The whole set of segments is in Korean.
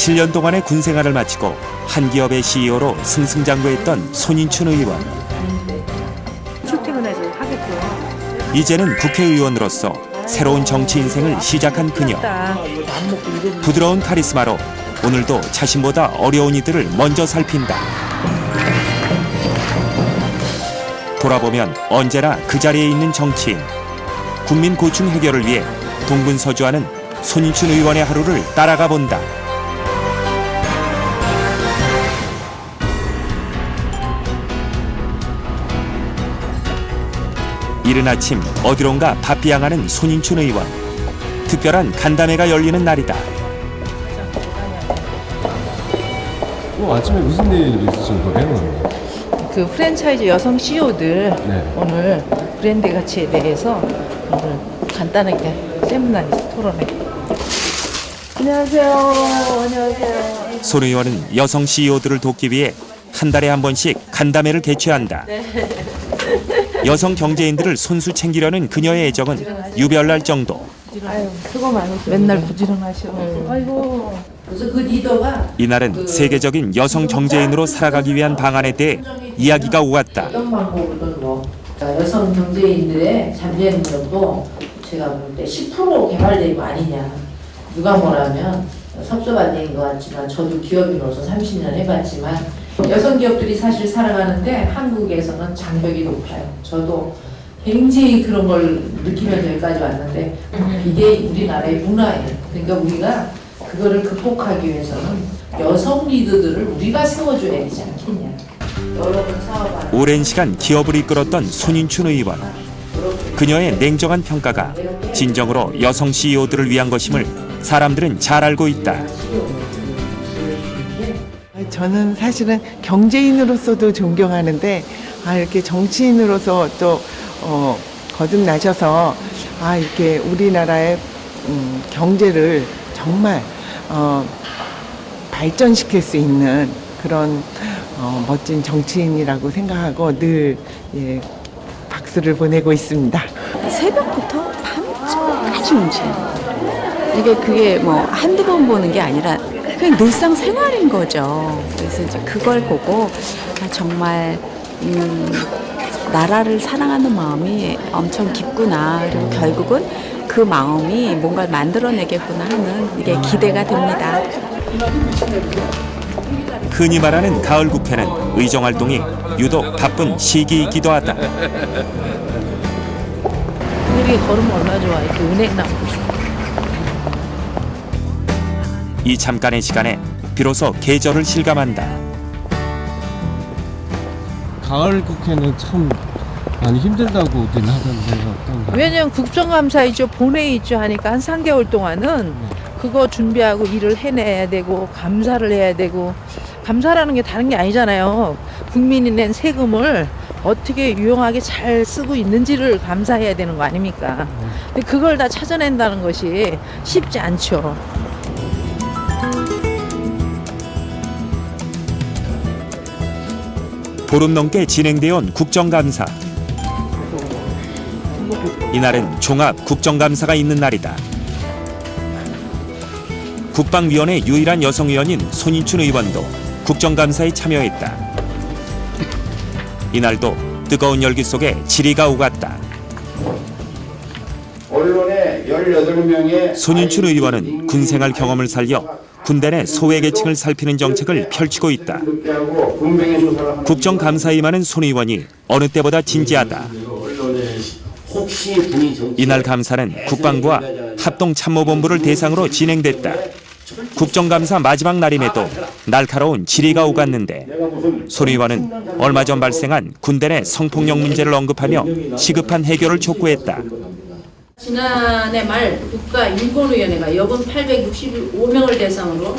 7년 동안의 군 생활을 마치고 한 기업의 CEO로 승승장구했던 손인춘 의원. 출퇴근해서 하겠죠. 이제는 국회의원으로서 새로운 정치 인생을 시작한 그녀. 딱 부드러운 카리스마로 오늘도 자신보다 어려운 이들을 먼저 살핀다. 돌아보면 언제나 그 자리에 있는 정치인. 국민 고충 해결을 위해 동분서주하는 손인춘 의원의 하루를 따라가 본다. 이른 아침 어디론가 바삐양하는 손인춘 의원. 특별한 간담회가 열리는 날이다. 어, 아침에 무슨 일 있으신 거예요? 그 프랜차이즈 여성 CEO들 네. 오늘 브랜드 가치에 대해서 오늘 간단하게 세미나 토론회. 안녕하세요. 안녕하세요. 손 의원은 여성 CEO들을 돕기 위해 한 달에 한 번씩 간담회를 개최한다. 여성 경제인들을 손수 챙기려는 그녀의 애정은 유별날 정도. 아유, 수고 많으세요. 맨날 부지런하셔. 아이고. 그래서 그 리더가 이날은 세계적인 여성 경제인으로 살아가기 위한 방안에 대해 이야기가 오갔다. 어떤 방법으로든 뭐 여성 경제인들의 잠재 능력도 제가 볼 때 10% 개발된 거 아니냐. 누가 뭐라면 섭섭한 얘기인 것 같지만 저도 기업인으로서 30년 해봤지만 여성 기업들이 사실 살아가는데 한국에서는 장벽이 높아요. 저도 굉장히 그런 걸 느끼면서 여기까지 왔는데 이게 우리나라의 문화예요. 그러니까 우리가 그거를 극복하기 위해서는 여성 리더들을 우리가 세워줘야 되지 않겠냐. 오랜 시간 기업을 이끌었던 손인춘 의원. 그녀의 냉정한 평가가 진정으로 여성 CEO들을 위한 것임을 사람들은 잘 알고 있다. 저는 사실은 경제인으로서도 존경하는데 아 이렇게 정치인으로서 또 어, 거듭나셔서 아 이렇게 우리나라의 음, 경제를 정말 어, 발전시킬 수 있는 그런 어, 멋진 정치인이라고 생각하고 늘 예, 박수를 보내고 있습니다. 새벽부터 밤까지 움직여요. 이게 그게 뭐 한두 번 보는 게 아니라 그냥 늘상 생활인 거죠. 그래서 이제 그걸 보고 아, 정말 음, 나라를 사랑하는 마음이 엄청 깊구나. 그리고 결국은 그 마음이 뭔가를 만들어내겠구나 하는 이게 기대가 됩니다. 흔히 말하는 가을 국회는 의정 활동이 유독 바쁜 시기이기도 하다. 우리 걸으면 얼마나 좋아. 이렇게 은행 나무. 이 잠깐의 시간에 비로소 계절을 실감한다. 가을 국회는 참 많이 힘들다고들 하던데 어떤가요? 왜냐면 국정감사 있죠, 본회의 있죠 하니까 한 3개월 동안은 그거 준비하고 일을 해내야 되고 감사를 해야 되고 감사라는 게 다른 게 아니잖아요. 국민이 낸 세금을 어떻게 유용하게 잘 쓰고 있는지를 감사해야 되는 거 아닙니까? 근데 그걸 다 찾아낸다는 것이 쉽지 않죠. 보름 넘게 진행되어 온 국정감사. 이날은 종합 국정감사가 있는 날이다. 국방위원회 유일한 여성 의원인 손인춘 의원도 국정감사에 참여했다. 이날도 뜨거운 열기 속에 질의가 오갔다. 언론에 18명의 손인춘 의원은 군 생활 경험을 살려 군대 내 소외계층을 살피는 정책을 펼치고 있다. 국정감사에 임하는 손 의원이 어느 때보다 진지하다. 이날 감사는 국방부와 합동참모본부를 대상으로 진행됐다. 국정감사 마지막 날임에도 날카로운 질의가 오갔는데 손 의원은 얼마 전 발생한 군대 내 성폭력 문제를 언급하며 시급한 해결을 촉구했다. 지난해 말 국가인권위원회가 여군 865명을 대상으로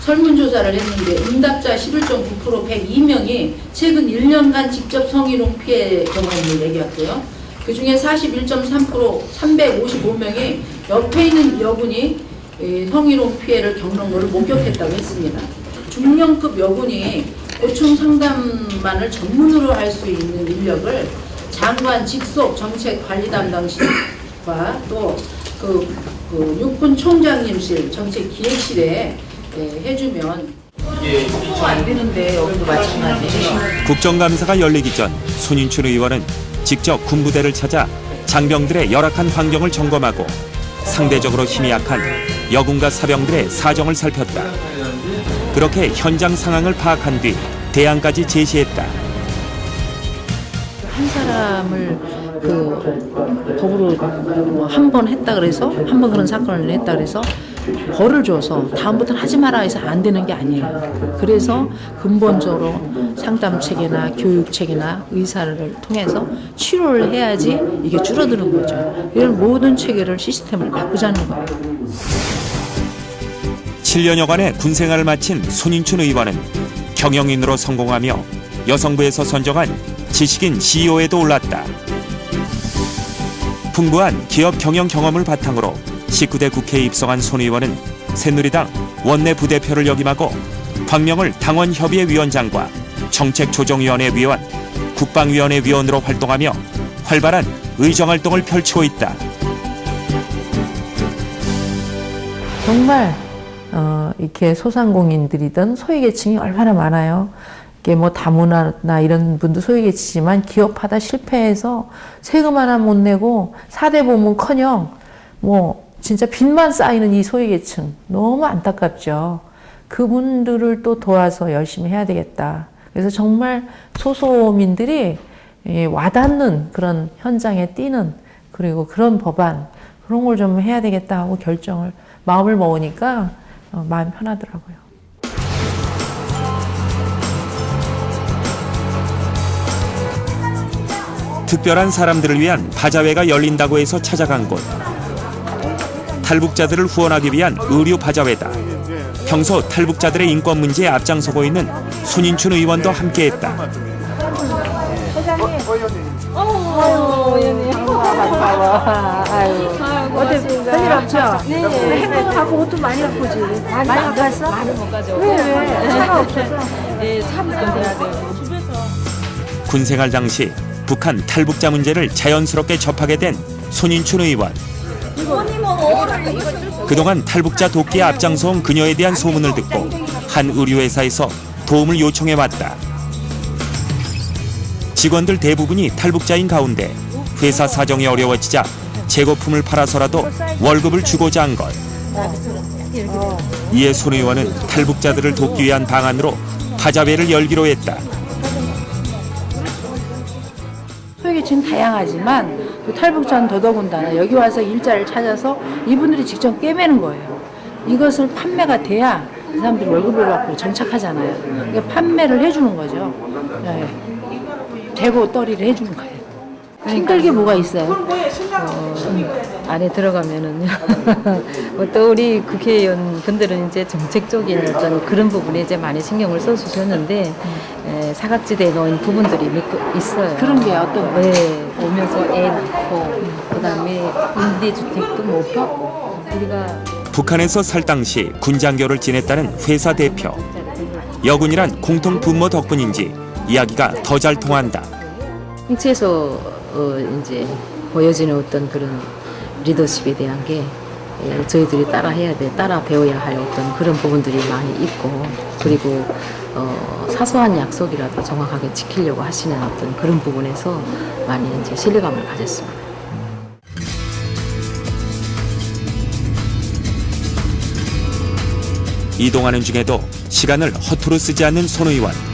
설문조사를 했는데 응답자 11.9% 102명이 최근 1년간 직접 성희롱 피해 경험을 얘기했고요. 그 중에 41.3% 355명이 옆에 있는 여군이 이 성희롱 피해를 겪는 것을 목격했다고 했습니다. 중령급 여군이 고충 상담만을 전문으로 할 수 있는 인력을 장관 직속 정책 관리 담당실 과 또그 그 육군 총장님실 정책 기획실에 네, 해주면 소통안 되는데 여기도 마찬가지. 국정감사가 열리기 전 손인춘 의원은 직접 군부대를 찾아 장병들의 열악한 환경을 점검하고 상대적으로 힘이 약한 여군과 사병들의 사정을 살폈다. 그렇게 현장 상황을 파악한 뒤 대안까지 제시했다. 한 사람을 그 법으로 뭐한번 했다 그래서 한 번 그런 사건을 했다 그래서 벌을 줘서 다음부터는 하지 마라 해서 안 되는 게 아니에요. 그래서 근본적으로 상담 체계나 교육 체계나 의사를 통해서 치료를 해야지 이게 줄어드는 거죠. 이런 모든 체계를 시스템을 바꾸자는 거예요. 7년여간의 군 생활을 마친 손인춘 의원은 경영인으로 성공하며 여성부에서 선정한 지식인 CEO에도 올랐다. 풍부한 기업 경영 경험을 바탕으로 19대 국회에 입성한 손 의원은 새누리당 원내 부대표를 역임하고 광명을 당원협의회 위원장과 정책조정위원회 위원, 국방위원회 위원으로 활동하며 활발한 의정활동을 펼치고 있다. 정말 어, 이렇게 소상공인들이든 소외계층이 얼마나 많아요. 이게 뭐 다문화나 이런 분도 소외계층이지만 기업하다 실패해서 세금 하나 못 내고 사대 보문커녕 뭐 진짜 빚만 쌓이는 이 소외계층 너무 안타깝죠. 그분들을 또 도와서 열심히 해야 되겠다. 그래서 정말 소소민들이 예, 와닿는 그런 현장에 뛰는 그리고 그런 법안 그런 걸 좀 해야 되겠다 하고 결정을 마음을 먹으니까 어, 마음 편하더라고요. 특별한 사람들을 위한 바자회가 열린다고 해서 찾아간 곳. 탈북자들을 후원하기 위한 의료 바자회다. 평소 탈북자들의 인권 문제에 앞장서고 있는 손인춘 의원도 함께했다. 군생활 당시 북한 탈북자 문제를 자연스럽게 접하게 된 손인춘 의원. 그동안 탈북자 돕기에 앞장서온 그녀에 대한 소문을 듣고 한 의료회사에서 도움을 요청해 왔다. 직원들 대부분이 탈북자인 가운데 회사 사정이 어려워지자 재고품을 팔아서라도 월급을 주고자 한 것. 이에 손 의원은 탈북자들을 돕기 위한 방안으로 바자회를 열기로 했다. 계층 다양하지만 또 탈북자는 더더군다나 여기 와서 일자리를 찾아서 이분들이 직접 꿰매는 거예요. 이것을 판매가 돼야 이 사람들이 월급을 받고 정착하잖아요. 그러니까 판매를 해주는 거죠. 네. 대고 떨이를 해주는 거예요. 힘들 게 뭐가 있어요? 안에 들어가면은요. 뭐또 우리 국회의원 분들은 이제 정책적인 어떤 그런 부분에 이제 많이 신경을 써주셨는데 에, 사각지대에 놓인 부분들이 몇 개 있어요. 그런 게 어떤 거? 네, 오면서 애 낳고 그다음에 임대주택도 못 받고 우리가 북한에서 살 당시 군장교를 지냈다는 회사 대표. 여군이란 공통 분모 덕분인지 이야기가 더 잘 통한다. 홍채에서 어, 이제 보여지는 어떤 그런 리더십에 대한 게 예, 저희들이 따라 해야 돼, 따라 배워야 할 어떤 그런 부분들이 많이 있고 그리고 어, 사소한 약속이라도 정확하게 지키려고 하시는 어떤 그런 부분에서 많이 이제 신뢰감을 가졌습니다. 이동하는 중에도 시간을 허투루 쓰지 않는 손 의원.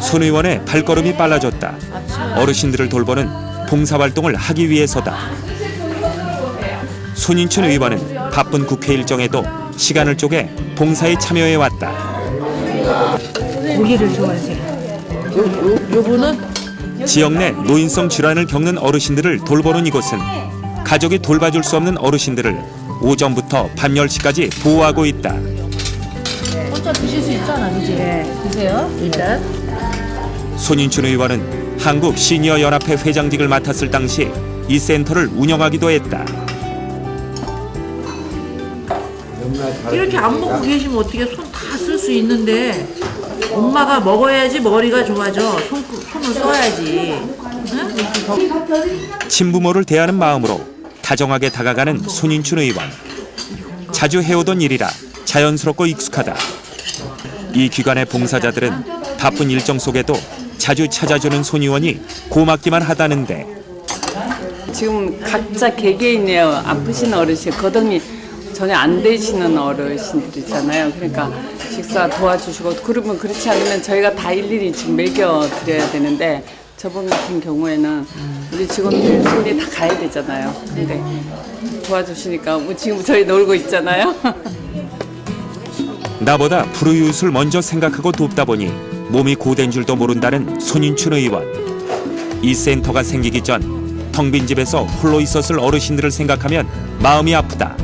손 의원의 발걸음이 빨라졌다. 어르신들을 돌보는 봉사활동을 하기 위해서다. 손인춘 의원은 바쁜 국회 일정에도 시간을 쪼개 봉사에 참여해 왔다. 고기를 좋아하세요. 요, 요분은 지역 내 노인성 질환을 겪는 어르신들을 돌보는 이곳은 가족이 돌봐줄 수 없는 어르신들을 오전부터 밤 10시까지 보호하고 있다. 혼자 드실 수 있잖아, 그지? 네, 드세요. 일단. 손인춘 의원은 한국 시니어 연합회 회장직을 맡았을 당시 이 센터를 운영하기도 했다. 이렇게 안 먹고 계시면 어떻게 손 다 쓸 수 있는데 엄마가 먹어야지 머리가 좋아져. 손, 손을 써야지. 친부모를 대하는 마음으로 다정하게 다가가는 손인춘 의원. 자주 해오던 일이라 자연스럽고 익숙하다. 이 기관의 봉사자들은 바쁜 일정 속에도 자주 찾아주는 손 의원이 고맙기만 하다는데 지금 각자 개개인의 아프신 어르신, 거동이 전혀 안 되시는 어르신들이잖아요. 그러니까 식사 도와주시고 그러면 그렇지 않으면 저희가 다 일일이 지금 먹여 드려야 되는데 저번 같은 경우에는 우리 직원들 손이 다 가야 되잖아요. 근데 도와주시니까 뭐 지금 저희 놀고 있잖아요. 나보다 불우이웃을 먼저 생각하고 돕다 보니 몸이 고된 줄도 모른다는 손인춘 의원. 이 센터가 생기기 전 텅 빈 집에서 홀로 있었을 어르신들을 생각하면 마음이 아프다.